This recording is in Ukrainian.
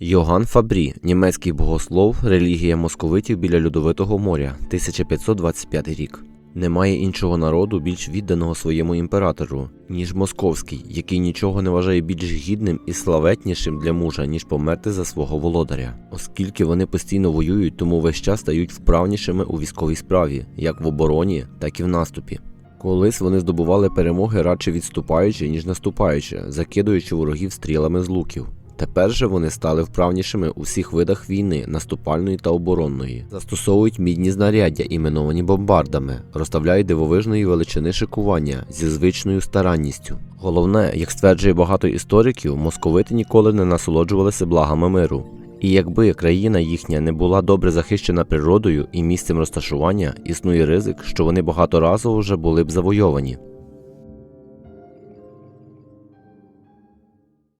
Йоган Фабрі, німецький богослов, релігія московитів біля Льодовитого моря, 1525 рік. Немає іншого народу більш відданого своєму імператору, ніж московський, який нічого не вважає більш гідним і славетнішим для мужа, ніж померти за свого володаря. Оскільки вони постійно воюють, тому весь час стають вправнішими у військовій справі, як в обороні, так і в наступі. Колись вони здобували перемоги радше відступаючи, ніж наступаючи, закидуючи ворогів стрілами з луків. Тепер же вони стали вправнішими у всіх видах війни, наступальної та оборонної, застосовують мідні знаряддя, іменовані бомбардами, розставляють дивовижної величини шикування зі звичною старанністю. Головне, як стверджує багато істориків, московити ніколи не насолоджувалися благами миру. І якби країна їхня не була добре захищена природою і місцем розташування, існує ризик, що вони багаторазово вже були б завойовані.